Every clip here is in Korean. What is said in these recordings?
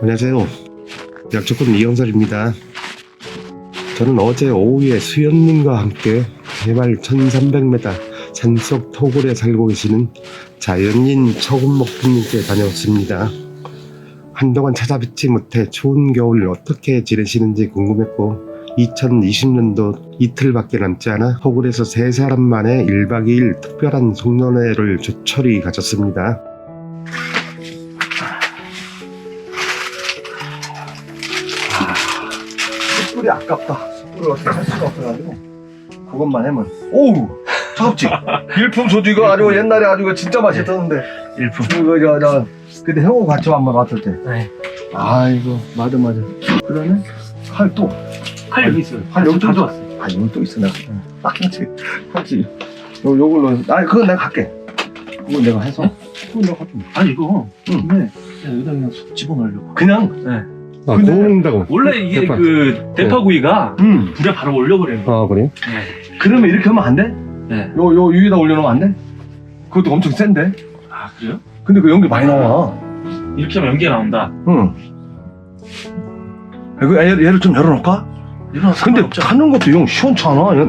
안녕하세요. 약초꾼 이영설입니다. 저는 어제 오후에 수연님과 함께 해발 1300m 산속 토굴에 살고 계시는 자연인 처군목부님께 다녀왔습니다. 한동안 찾아뵙지 못해 추운 겨울 어떻게 지내시는지 궁금했고 2020년도 이틀밖에 남지 않아 토굴에서 세 사람 만에 1박 2일 특별한 송년회를 조촐히 가졌습니다. 숯불이 아깝다. 숯불을 어떻게 할 수가 없어가지고 그것만 하면 오우 차갑지. 일품 소주 이거 아주 옛날에 아주 진짜 맛있었는데 일품. 이거 저, 저 그때 형하고 같이 한번 갔을 때. 네. 아 이거 맞아 맞아. 그다음에 칼 또. 칼 여기 있어요. 칼 여기 가져 또 왔어요. 아 이거 또 있어 내가. 딱 했지. 했지. 요 요걸로 아 그건 내가 갈게. 그건 내가 해서. 그건 내가 가져. 아니 이거 응. 네. 그냥 여기다 그냥 쏙 집어넣으려고. 그냥. 네. 아, 근데- 구워먹는다고. 원래 이게 대파. 그 대파구이가 음. 불에 바로 올려버리는 거. 아, 그래요? 네. 그러면 이렇게 하면 안 돼? 네. 요 요 위에다 올려놓으면 안 돼? 그것도 엄청 센데. 아 그래요? 근데 그 연기 많이 나와. 이렇게 하면 연기가 나온다. 응. 이거 얘, 얘를 좀 열어놓을까? 이런 근데 가는 것도 영 시원찮아. 얘.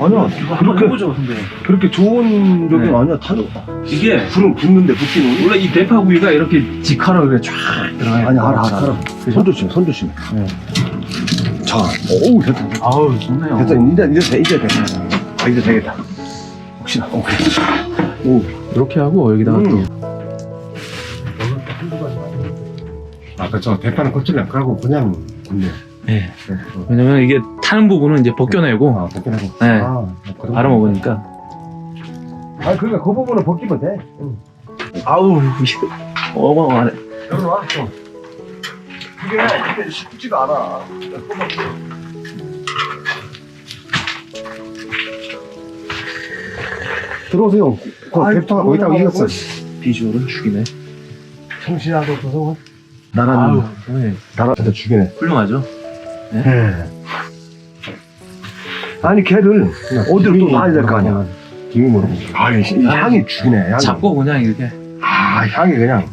아니야. 한번 그렇게 해보죠, 근데. 그렇게 좋은 적이 네. 아니야. 타는 이게 불은 붙는데 붙기는. 원래 이 대파구이가 이렇게 직화로 이렇게 쫙 들어가요. 아니 알아 알아. 알아. 손 조심 손 조심. 네. 자, 오우 됐다. 아우 좋네요. 됐다. 이제 이제 돼 이제 돼. 아 이제 되겠다. 혹시나. 오케이. 오. 이렇게 하고 여기다가 음. 아까 저 대파는 껍질을 안 까고 그냥 굽네. 네. 왜냐면 이게 타는 부분은 이제 벗겨내고 아, 벗겨내고. 네. 아, 그런 바로 먹으니까. 아 그러니까 그 부분은 벗기면 돼. 응. 아우 어마어마하네. 열어놔. 좀. 그게 그게 쉽지가 않아. 들어오세요. 그 아이, 대파 거기다 들어오라고. 이겼어. 비주얼은 죽이네. 정신하고 아우 나라는 네. 나라한테 죽이네. 훌륭하죠. 아니 걔를 어디로 또 놔야 될 거 아니야. 김이 모르고. 아, 이 향이 죽이네. 향이. 잡고 그냥 이렇게 아, 향이 그냥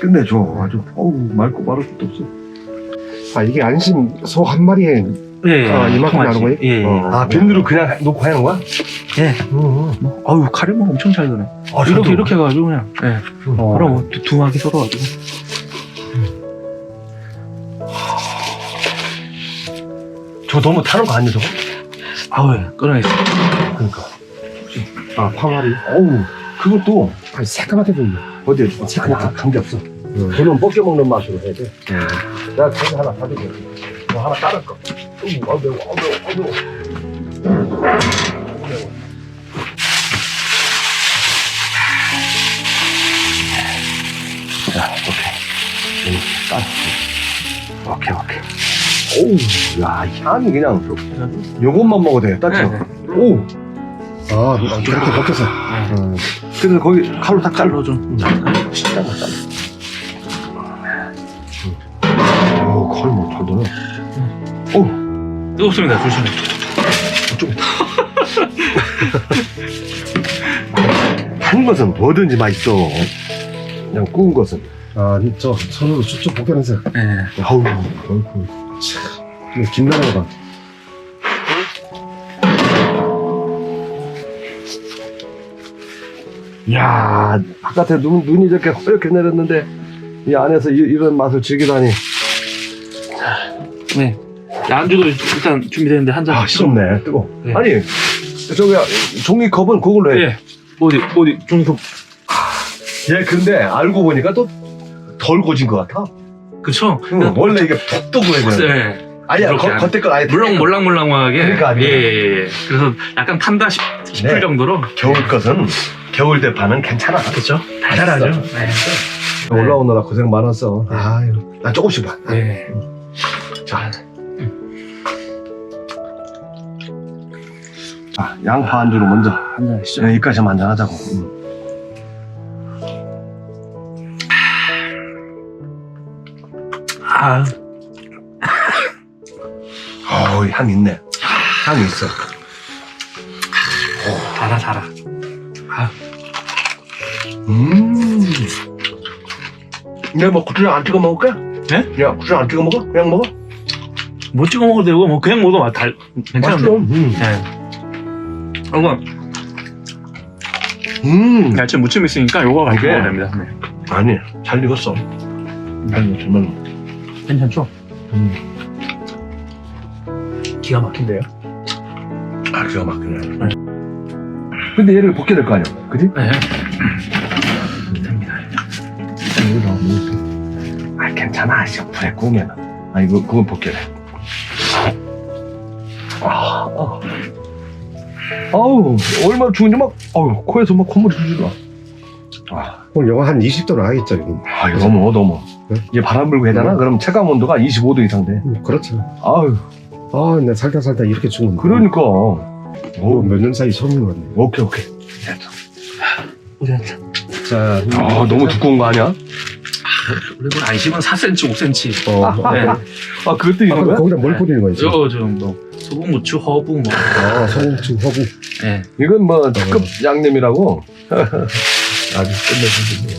끝내줘. 아주 어우 말고 말할 것도 없어. 아, 이게 안심 소 한 마리에 예, 아, 이만큼 나는 거예요? 예, 예. 어. 아, 비누로 그냥 놓고 하는 거야? 예. 응. 뭐, 아유 뭐 엄청 잘 드네. 아, 이렇게 이렇게 해가지고 그냥 예. 어. 바로 뭐 두- 둥하게 썰어가지고. 저 너무 타는 거 아니야, 저거? 아우 예. 끊어야겠어. 그러니까. 아, 파마리. 어우, 그것도 아, 새까맣게 보이네. 어디에 줘? 새까맣게. 감기 없어. 그는 벗겨 먹는 맛으로 해야 돼. 내가 자기 하나 사줄게. 너 하나 따를 거. 어우, 아 매워, 아 매워, 아 매워. 자, 오케이. 여기 따. 오케이, 오케이. 오우, 야, 향이 그냥 요것만 먹어도 돼. 따뜻해. 네, 오, 아, 이렇게 벗겨서. 어. 그래서 거기 칼로 딱 잘라. 칼로 좀. 잘라, 잘라. 오, 칼뭐잘 되네. 오, 뜨겁습니다. 조심해. 한 것은 뭐든지 맛있어. 그냥 구운 것은. 아, 저 손으로 쭉쭉 벗겨내세요. 예. 아우, 어이구, 참. 이거 거 봐. 야 바깥에 눈, 눈이 이렇게 허옇게 내렸는데 이 안에서 이, 런 맛을 즐기다니. 네. 안주도 일단 준비되는데 한 잔. 아, 시럽네. 뜨거. 네. 아니, 저기 종이컵은 그걸로 해. 예. 어디 어디 종이컵. 얘 근데 알고 보니까 또 덜 고진 것 같아. 그쵸? 응, 원래 이게 푹 떠고야 돼. 예. 아니야, 이렇게 거, 안- 겉에 걸 아예 물렁 다 몰랑몰랑하게. 그러니까 아니에요. 예, 예, 예. 그래서 약간 탄다 싶, 싶을 네. 정도로. 겨울 것은 겨울 대파는 괜찮아. 그쵸? 달달하죠. 네. 올라오느라 고생 많았어. 아유, 나 조금씩 봐. 네. 자. 자, 양파 안주로 먼저. 한 잔 하시죠. 야, 이까지 한잔 하자고. 음. 아, 어우, 향 있네. 향이 있어. 달아, 달아. 음. 내가 뭐 고추장 안 찍어 먹을까? 네? 야 고추장 안 찍어 먹어? 그냥 먹어? 뭐 찍어 먹어도 되고 뭐 그냥 먹어도 맛 달. 괜찮은데. 음. 네. 이거 음. 야채 무침 있으니까 요거 같이 이게- 먹어도 됩니다. 네. 아니 잘 익었어. 잘 익었어. 정말로. 괜찮죠? 기가 막힌데요? 아 기가 막히네. 근데 얘를 벗겨야 될거 아니야? 그지? 네. 됩니다. 일단 여기다. 아 괜찮아. 씨 불에 구우면. 아 이거 그건 벗겨야 돼. 아, 아. 아우 얼마나 추운지 막 아우 코에서 막 콧물이 줄줄 나. 아, 오늘 영하 한 20도는 하겠죠, 이거. 아 이거 너무 너무. 네? 이게 바람 불고 해잖아. 음. 그럼 체감 온도가 25도 이상 돼. 음, 그렇죠. 아유 아, 나 살다 살다 이렇게 죽은 거. 그러니까. 오, 몇 년 사이 처음인 것 같네. 오케이 오케이. 자, 아 너무 두꺼운 거 아니야? 그리고 안심은 4cm, 5cm. 어, 네. 아 그것도 아, 이런 그럼 거야? 거기다 뭘 뿌리는 거지? 요거 좀 뭐 소금, 무추, 허브 뭐. 아, 소금충 허브. 네. 이건 뭐 특급 양념이라고. 아주 끝내주시네.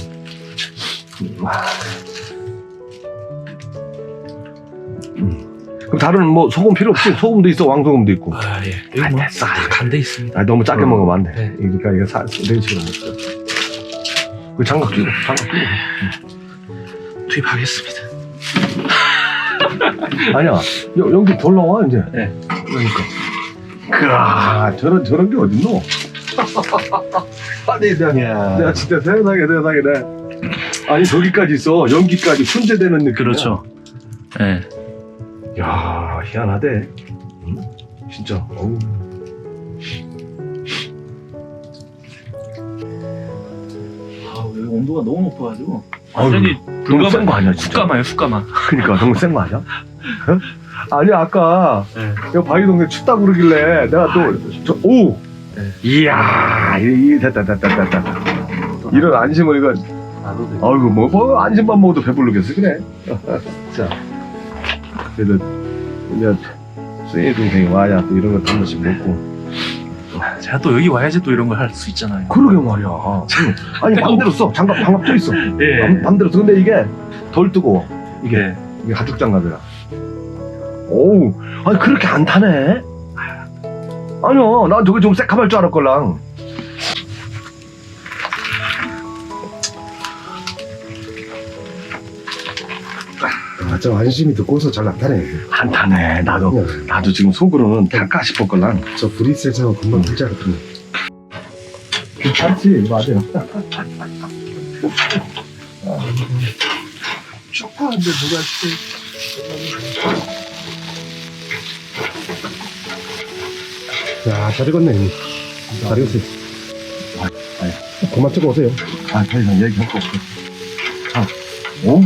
그럼 다른 뭐 소금 필요 없지? 소금도 있어, 왕소금도 있고. 아 예. 여기 뭐 됐어. 간돼 있습니다. 아, 너무 작게 어. 먹으면 안 돼. 네. 그러니까 이거 사, 이런 식으로 먹어. 그 장갑 끼고, 장갑 끼고. 투입하겠습니다. 아니야, 여, 연기 덜 나와, 이제. 네. 그러니까. 그아, 저런, 저런 게 어딨노? 아니, 내가, 내가 진짜 세상에, 세상에, 내 아니, 저기까지 있어. 연기까지 순제되는 느낌. 그렇죠. 예. 야, 희한하대. 응? 진짜. 어우. 아, 여기 온도가 너무 높아가지고 아유, 완전히 너무 센 거 아니야, 진짜? 숯가마요, 숯가마. 그니까, 너무 센 거 아니야? 어? 아니, 아까, 네. 여기 바위 동네 춥다 고 그러길래, 내가 또, 저, 오! 네. 이야, 이, 이, 됐다, 됐다, 됐다. 됐다. 이런 안심을, 이거. 아이고, 뭐, 뭐, 안심만 먹어도 배부르겠어, 그래. 자. 그래도, 이제, 수인이 동생이 와야 또 이런 것도 한 번씩 먹고. 제가 또 여기 와야지 또 이런 걸 할 수 있잖아요. 그러게 말이야. 아니, 맘대로 써. 장갑, 장갑 또 있어. 예. 맘, 맘대로 써. 근데 이게 덜 뜨거워. 이게 이게 가죽 장갑이라. 오우, 아니 그렇게 안 타네. 아니요, 난 저게 좀 새카말 줄 알았걸랑. 아, 저 안심이 듣고서 잘 나타내. 안 타네. 나도 그냥 나도 지금 속으로는 탈까 싶었걸랑. 저 세서 금방 불지 않거든요. 괜찮지, 맞아요. 쇼파인데 누가 야, 잘 익었네. 잘 익었어요. 그만 찍어 오세요. 아, 더 이상 얘기할 거 없어. 자, 오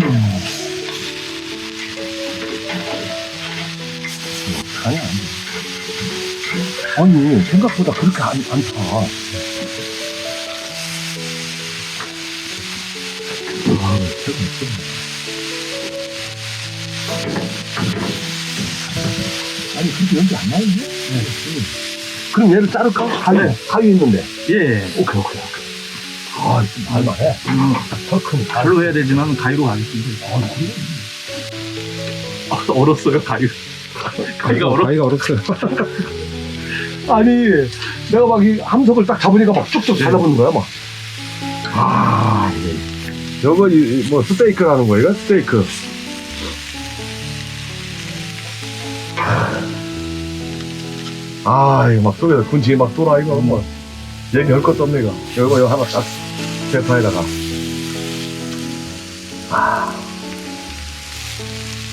아니, 생각보다 그렇게 안, 안 타. 아, 최고, 최고. 아니, 그렇게 연기 안 나오는데? 네. 그럼 얘를 자를까? 가위, 가위 있는데. 예. 오케이, 오케이, 오케이. 아, 말만 해. 더 크네. 발로 해야 되지만 가위로 가겠습니다. 아, 얼었어요, 가위. 가위가 얼어. 아이가 얼었어요. 아니, 내가 막 이 함석을 딱 잡으니까 막 쭉쭉 잡아보는 거야, 막. 아, 이게. 저거, 이, 이 뭐, 스테이크라는 거야, 이거? 스테이크. 아, 이거 막 속에서 군침이 막 돌아, 이거, 뭐. 얘기할 것도 없네, 이거. 이거, 이거 하나 딱, 대파에다가. 아.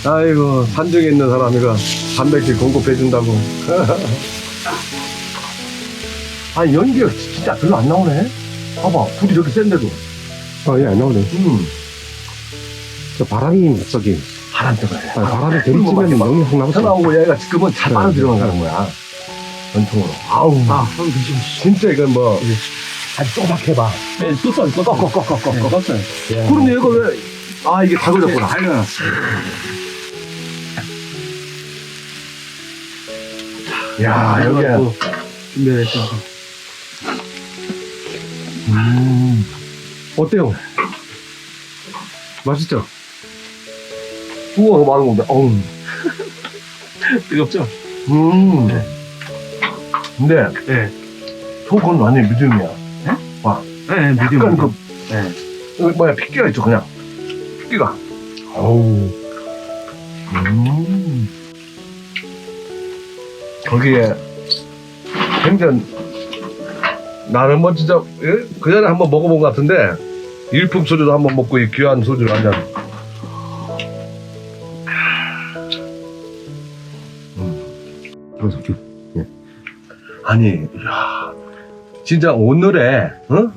아이고, 산중에 있는 사람이가 단백질 공급해 준다고. 아 연기가 진짜 별로 안 나오네. 봐봐, 불이 이렇게 센데도. 아, 예, 안 나오네. 음, 저 바람이 저기, 바람 때문에. 아, 바람이 들이치면 너무 확 나오죠. 나오고 얘가 지금은 잘 빨아 들어가는 거야. 전통으로. 아우, 아, 한번 드시면 진짜 이건 뭐, 아주 또박해봐. 네, 또 써요, 또 써요. 꺽꺽꺽꺽꺽. 네, 껐어요. 그럼 얘가 왜, 아, 이게 다 걸렸구나. 달려놨어요. 야, 여기. 준비해서. 음, 어때요? 맛있죠? 우와, 많은 건데, 어우. 뜨겁죠? 음. 근데, 네. 속은 완전 미디움이야. 네, 미디움. 약간 그, 네. 그 뭐야, 핏기가 있죠, 그냥. 핏기가. 어우. 음. 거기에, 생전, 나는 뭐 진짜, 예? 그 전에 한번 먹어본 것 같은데, 일품 소주도 한번 먹고, 이 귀한 소주를 한 잔. 그래서 아니, 야 진짜 오늘의, 어?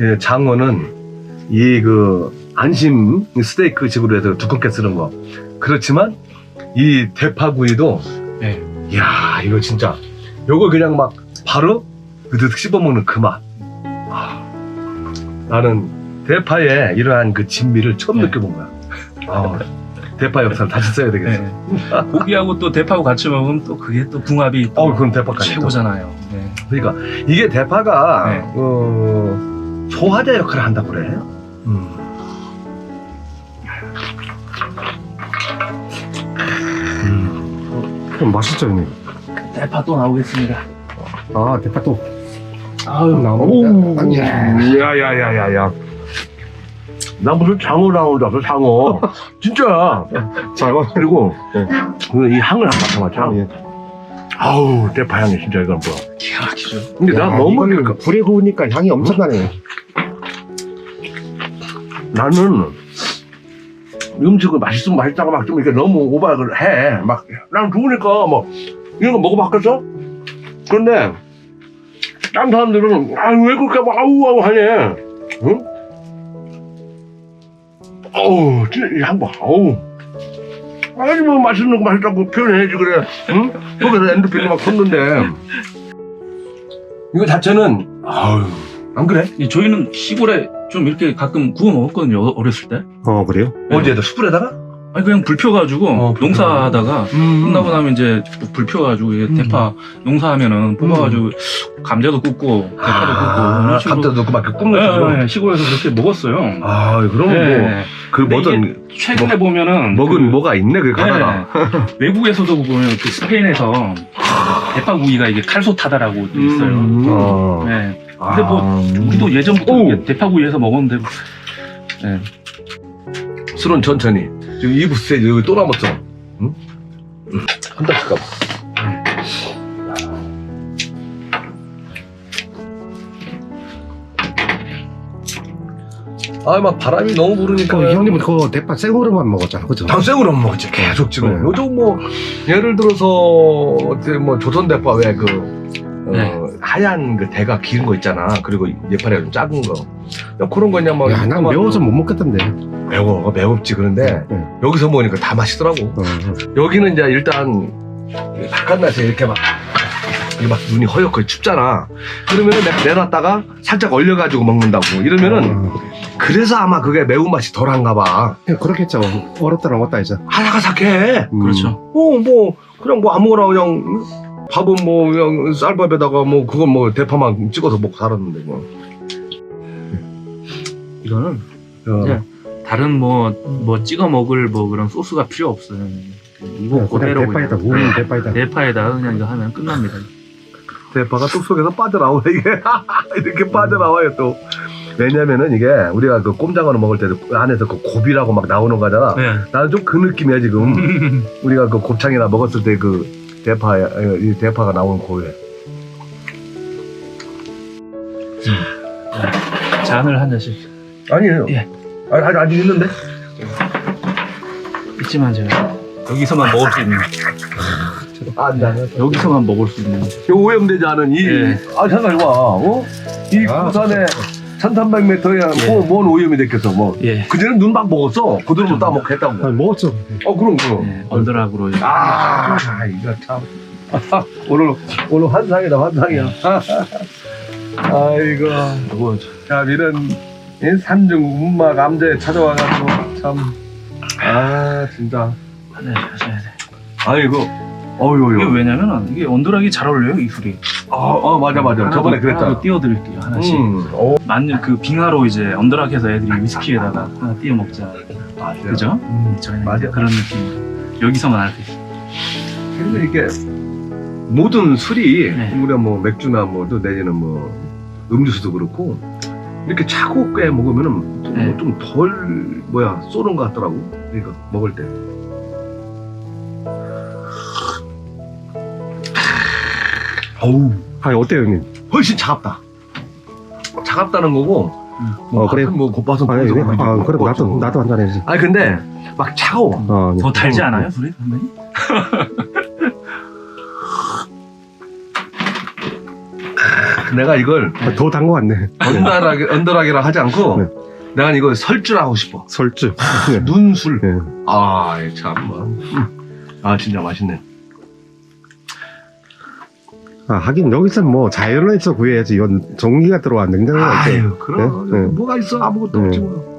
예, 장어는, 이 그, 안심 스테이크 식으로 해서 두껍게 쓰는 거. 그렇지만, 이 대파구이도, 네. 이야, 이거 진짜, 요거 그냥 막, 바로, 그득 씹어먹는 그 맛. 아, 나는 대파의 이러한 그 진미를 처음 네. 느껴본 거야. 아, 대파 역사를 다시 써야 되겠어. 네. 고기하고 또 대파하고 같이 먹으면 또 그게 또 궁합이 또 어, 그럼 대파까지. 또. 최고잖아요. 네. 그러니까 이게 대파가 네. 어, 소화제 역할을 한다고 그래. 음. 음. 그럼 맛있죠, 형님? 대파 또 나오겠습니다. 아, 대파 또 아유, 나옵니다. 아니야. 야야야야야. 나 무슨 장어 나온다, 그 장어. 진짜. 장어. 그리고 네. 그이 향을 한번 맡아봐. 아, 예. 아우 대파 향이 진짜 이건 뭐야. 기가 막히죠. 근데 야, 내가 너무 이거는 그- 불에 구우니까 향이 엄청나네. 나는 음식을 맛있으면 맛있다고 막 좀 이렇게 너무 오버를 해. 막, 난 좋으니까 뭐, 이런 거 먹어봤겠어? 그런데, 딴 사람들은, 아, 왜 그렇게 막 아우아우 하냐? 응? 어우, 진짜 봐, 어우. 아니, 뭐, 맛있는 거 맛있다고 표현해야지, 그래. 응? 속에서 엔도핀이 막 솟는데. 이거 자체는, 아유, 안 그래? 이 저희는 시골에 좀 이렇게 가끔 구워 먹었거든요. 어- 어렸을 때. 어, 그래요? 어디에다 숯불에다가? 아니 그냥 불 펴가지고 어, 불 농사하다가 음. 끝나고 나면 이제 불 펴가지고 이게 음. 대파 농사하면은 뽑아가지고 감자도 굽고 대파도 굽고 아, 이런 식으로 감자도 그막 이렇게 굽는 예, 식으로. 예, 시골에서 그렇게 먹었어요. 아, 그러면 예. 뭐, 그 근데 뭐든, 최근에 보면은 먹은 그- 뭐가 있네, 그 가다가. 네. 외국에서도 보면 그 스페인에서 대파구이가 이게 칼소타다라고 있어요. 음. 어. 네. 아. 근데 뭐 우리도 예전부터 오. 이게 대파구이에서 먹었는데 뭐, 네. 술은 천천히. 지금 2부 스테이지 여기 또 남았어. 응? 한 잔씩 가. 아, 막 바람이 너무 부르니까. 그 형님은 그거 대파 생으로만 먹었잖아, 그죠? 당생으로 먹었지 계속 지금 네. 요즘 뭐 예를 들어서 어때 뭐 조선 대파 왜 그 어, 네. 하얀 그 대가 긴 거 있잖아 그리고 예파리가 좀 작은 거 야, 그런 거냐 뭐 야, 난 매워서 못 먹겠던데. 매워 매웁지 그런데 네. 여기서 먹으니까 다 맛있더라고 어, 여기는 이제 일단 바깥날씨에 이렇게 막, 이게 막 눈이 허옇고 춥잖아 그러면은 내가 내놨다가 살짝 얼려가지고 먹는다고 이러면은 어. 그래서 아마 그게 매운맛이 덜한가 봐 그냥 그렇겠죠. 얼었다 먹었다 이제. 아삭아삭해 음. 그렇죠. 어, 뭐, 그냥 뭐 아무거나 그냥, 응? 밥은 뭐, 그냥 쌀밥에다가 뭐, 그건 뭐, 대파만 찍어서 먹고 살았는데, 뭐. 이거는 어, 네. 다른 뭐 뭐 찍어 먹을 뭐 그런 소스가 필요 없어요. 이거 그냥 그대로 대파에다 그냥 네. 대파에다. 대파에다가 그냥 이거 하면 끝납니다. 대파가 뚝 속에서 빠져나오네, 이게. 이렇게 빠져나와요, 또. 왜냐면은 이게, 우리가 그 꼼장어를 먹을 때도 그 안에서 그 곱이라고 막 나오는 거잖아. 네. 나는 좀 그 느낌이야, 지금. 우리가 그 곱창이나 먹었을 때 그, 대파, 이 대파가 나오는 고에. 잔을 한 잔씩 아니에요. 예. 아니, 아직, 아직 있는데? 있지만 제가 여기서만 먹을 수 있는 아, 안 돼. 여기서만 먹을 수 있는 요 오염되지 않은 이, 예. 아, 잠깐, 봐. 어? 이 아, 부산에 1300m에 뭐, 뭔 오염이 됐겠어, 뭐. 예. 그전엔 눈막 먹었어. 그대로 따먹고 아, 했다고. 먹었죠. 어, 그럼, 그럼. 예, 언더락으로 이제 아, 이거 참. 오늘, 오늘 환상이다, 환상이야. 아이고. 이거 참, 이런, 이 산중 운막 암제 찾아와가지고, 참. 아, 진짜. 네, 하셔야 돼. 아이고. 어휴, 이게 어휴. 왜냐면은 이게 언더락이 잘 어울려요 이 술이. 어, 어 맞아 맞아. 저번에 그랬잖아. 띄워드릴게요 하나씩. 음. 오. 만년 그 빙하로 이제 언더락해서 애들이 위스키에다가 하나 띄워 먹자. 맞아. 그죠? 음, 저희는 맞아. 이제 그런 느낌. 여기서만 알수 있어. 근데 이게 모든 술이 네. 우리가 뭐 맥주나 뭐또 내지는 뭐 음료수도 그렇고 이렇게 차고 꽤 먹으면은 네. 좀덜 뭐야 쏘는 것 같더라고. 그러니까 먹을 때. 어우 아 어때요 형님? 훨씬 차갑다. 차갑다는 거고. 어, 그래. 뭐 곱봐서 아, 그래? 아 그래도 나도 나도 한잔 해야지. 아니 근데 막 차가워. 어, 더 달지 않아요, 술이? 선배님? 내가 이걸 아, 더단 거 같네. 언더락이 언더락이라 하지 않고 네. 내가 이거 설주하고 싶어. 설주. 네. 눈술. 네. 아, 참. 뭐. 아, 진짜 맛있네. 아 하긴 여기서 뭐 자연에서 구해야지. 이건 전기가 들어와 냉장고가 있지. 아유, 그럼. 네, 네. 뭐가 있어? 아무것도 네. 없지 뭐.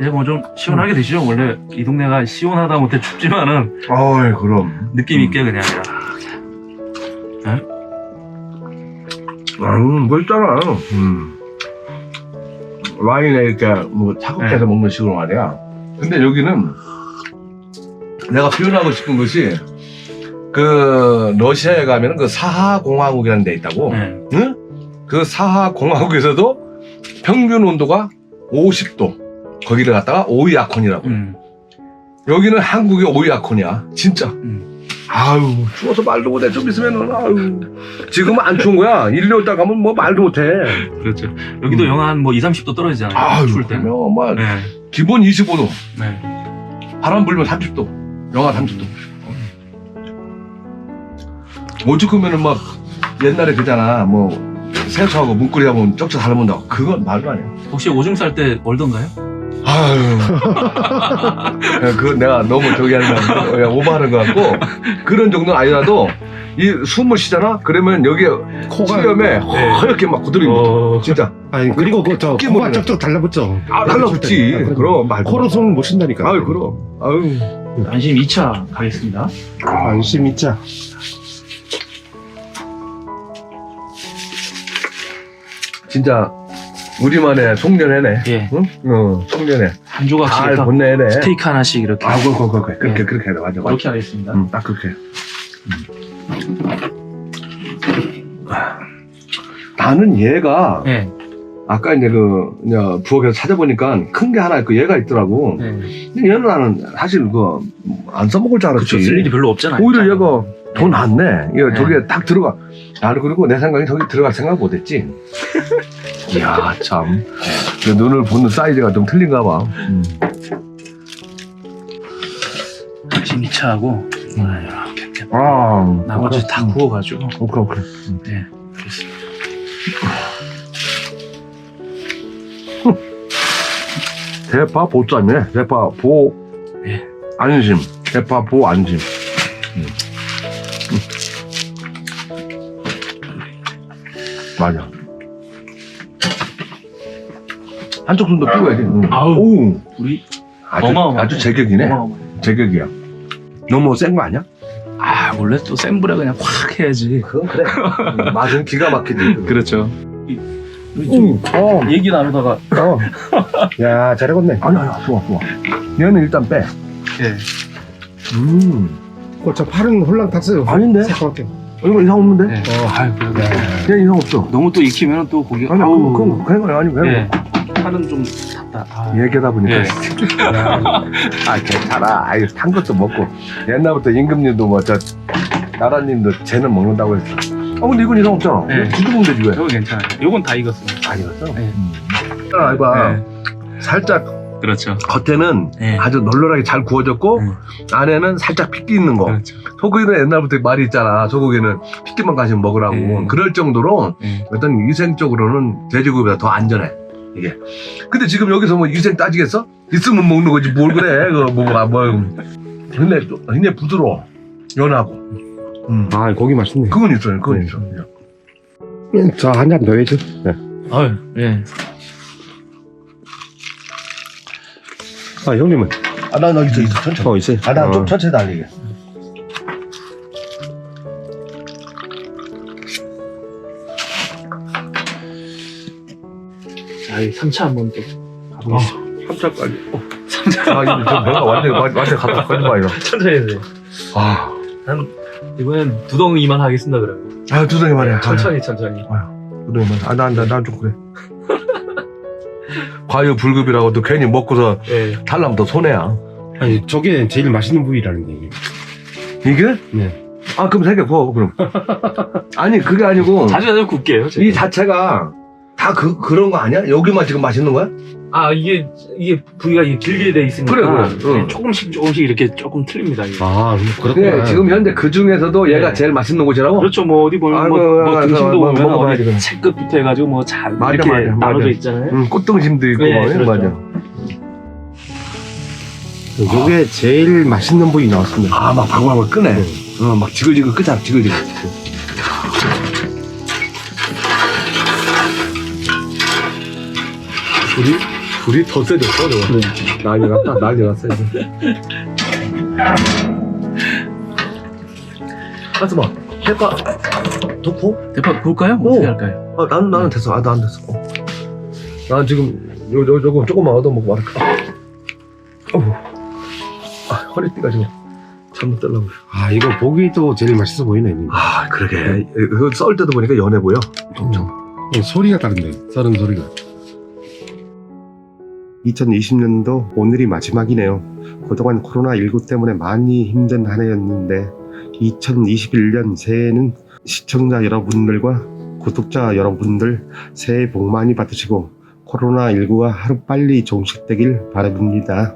네, 뭐 좀 시원하게 드시죠. 원래 이 동네가 시원하다 못해 춥지만은 아이, 그럼. 느낌 있게 그냥. 음, 멋있잖아. 음. 와인에 이렇게 뭐 차갑게 해서 네. 먹는 식으로 말이야. 근데 여기는 내가 표현하고 싶은 것이 그 러시아에 가면 그 사하 공화국이라는 데 있다고. 네. 응? 그 사하 공화국에서도 평균 온도가 50도. 거기를 갖다가 오이아콘이라고. 음. 여기는 한국의 오이아콘이야. 진짜. 음. 아유, 추워서 말도 못해. 좀 있으면은, 아유. 지금은 안 추운 거야. 1, 2월 달 가면 뭐 말도 못해. 그렇죠. 여기도 음. 영하 한뭐 2, 30도 떨어지잖아요. 아유, 추울 때는. 그러면 뭐, 네. 기본 25도. 네. 바람 불면 30도. 영하 30도. 오죽하면은 막, 옛날에 그잖아. 뭐, 세수하고 문고리 하면 쪽쪽 닮은다고. 그건 말도 아니야. 혹시 오줌 쌀 때 얼던가요? 아유. 그건 내가 너무 저기 하는 거 같고, 그냥 오버하는 거 같고, 그런 정도는 아니라도, 이 숨을 쉬잖아? 그러면 여기에 코가 수염에 허옇게 막 구드리는 거. 진짜. 아니 그리고 그저 토끼 코가 먹으면- 쩍쩍 달라붙죠. 아, 달라붙지. 아, 그럼. 그럼, 말도. 코로 숨을 못 쉰다니까. 아유, 그럼. 아유. 안심 2차 가겠습니다. 안심 있자. 진짜, 우리만의 송년회네. 예. 응? 어, 송년회. 한 조각씩 잘 해서 본내네. 스테이크 하나씩 이렇게. 아, 그렇게, 그렇게, 그렇게, 예. 그렇게 해라. 맞아, 맞아. 그렇게 하겠습니다. 음, 딱 그렇게. 나는 얘가 네. 아까 이제 그 그냥 부엌에서 찾아보니까 큰 게 하나 있고 얘가 있더라고. 네. 근데 얘는 나는 사실 그 안 써먹을 줄 알았지. 그쵸. 쓸 일이 별로 없잖아요. 오히려 얘가 더 낫네. 얘 네. 저기에 딱 들어가. 나는 그리고 내 생각에 저기 들어갈 생각 못했지. 이야 참. 내 눈을 보는 사이즈가 좀 틀린가 봐. 음. 안심 2차하고 이렇게, 이렇게 아 나머지 다 구워가지고. 오케이 오케이. 네. 알겠습니다. 대파 보쌈이네. 대파 보 예. 안심. 대파 보 안심. 음. 음. 맞아. 한쪽 손도 띄워야지. 응. 아우. 오. 우리 아주. 아주 제격이네. 어마어마해. 제격이야. 너무 센 거 아니야? 아 원래 또 센 불에 그냥 확 해야지. 그건 그래. 음, 맛은 기가 막히지. 그렇죠. 이- 우리 음. 좀 어. 얘기 나누다가 어. 야 잘해봤네. 아니, 아니, 좋아, 좋아. 얘는 일단 빼. 예. 음. 어, 저 팔은 홀랑 탔어요. 아닌데? 새까맣게. 이거 이상 없는데? 네. 어. 아유, 그래도 얘 이상 없어. 너무 또 익히면 또 고기가 아니, 아우. 그건, 그건, 그건 아니, 왜? 예. 살은 좀 탔다. 아. 얘기하다 보니까. 예. 야, 아, 괜찮아. 아이, 탄 것도 먹고. 옛날부터 임금님도 뭐, 저, 나라님도 쟤는 먹는다고 했어. 아, 근데 이건 이상 없잖아. 네. 지도 먹면 되지, 왜? 저거 괜찮아요. 요건 다 익었습니다. 아, 이었어? 네. 아, 이봐. 네. 살짝 그렇죠. 겉에는 네. 아주 널널하게 잘 구워졌고, 네. 안에는 살짝 핏기 있는 거. 그렇죠. 소고기는 옛날부터 말이 있잖아. 소고기는 핏기만 가시면 먹으라고. 네. 그럴 정도로 예. 어떤 위생적으로는 돼지고기보다 더 안전해. 이게. 근데 지금 여기서 뭐 위생 따지겠어? 있으면 먹는 거지. 뭘 그래. 그, 뭐, 뭐, 뭐. 근데, 또 굉장히 부드러워. 연하고. 음. 아 고기 맛있네. 그건 있어요. 그건 네. 있어. 저한 잔 더 해줘. 네. 아유, 예. 아 형님은? 아, 나, 나 있어, 있어. 천천히. 어 있어요. 아, 나좀 어. 천천히 달리게. 자, 이 3차 한번 또 가보겠습니다. 3차까지. 어. 3차. 아, 이거 저 배가 완전, 완전 갔다 마, 이거. 천천히 해주세요. 아, 한, 이번엔 두덩이만 하겠습니다, 그러면. 아, 두덩이 말이야. 천천히, 천천히. 두덩이 말. 아, 난, 난, 난좀 그래. 과유불급이라고 또 괜히 먹고서 예. 달라면 또 손해야. 아니 저게 제일 맛있는 부위라는 얘기. 이게? 네. 아, 그럼 세개 구워, 그럼. 아니, 그게 아니고. 자주 자주 굽게요. 제가. 이 자체가 다 그, 그런 거 아니야? 여기만 지금 맛있는 거야? 아, 이게, 이게 부위가 이게 길게 돼 있으니까. 그래, 그래. 응. 예, 조금씩 조금씩 이렇게 조금 틀립니다. 이게. 아 그렇구나. 네, 지금 현재 그 중에서도 얘가 네. 제일 맛있는 곳이라고? 그렇죠. 뭐 어디 보면 아이고, 뭐, 뭐 아이고, 등심도 아이고, 보면 그럼. 어디 채끝부터 해가지고 뭐잘 맞아, 이렇게 맞아, 맞아. 나눠져 있잖아요. 응, 꽃등심도 있고, 네, 막, 그렇죠. 맞아. 요게 제일 맛있는 부위 나왔습니다. 아, 막 방방을 끄네. 어, 막 지글지글 끄잖아, 지글지글. 불이, 불이 더 세졌어, 저거. 난리 났다, 난리 났어, 이제. 하지 마. 해봐. 덮어? 대파 볼까요? 오. 어떻게 할까요? 아, 나는, 나는 됐어. 아, 나는 됐어. 어. 나는 지금, 요, 요, 요거 조금만 얻어먹고 말할까. 어우. 아, 허리띠가 지금 잘못 떨라고. 아 이거 보기도 제일 맛있어 보이네. 이거. 아, 그러게. 이거 썰 때도 보니까 연해 보여. 엄청. 어, 소리가 다른데 썰은 소리가 2020년도 오늘이 마지막이네요. 그동안 코로나19 때문에 많이 힘든 한 해였는데 2021년 새해에는 시청자 여러분들과 구독자 여러분들 새해 복 많이 받으시고 코로나19가 하루빨리 종식되길 바랍니다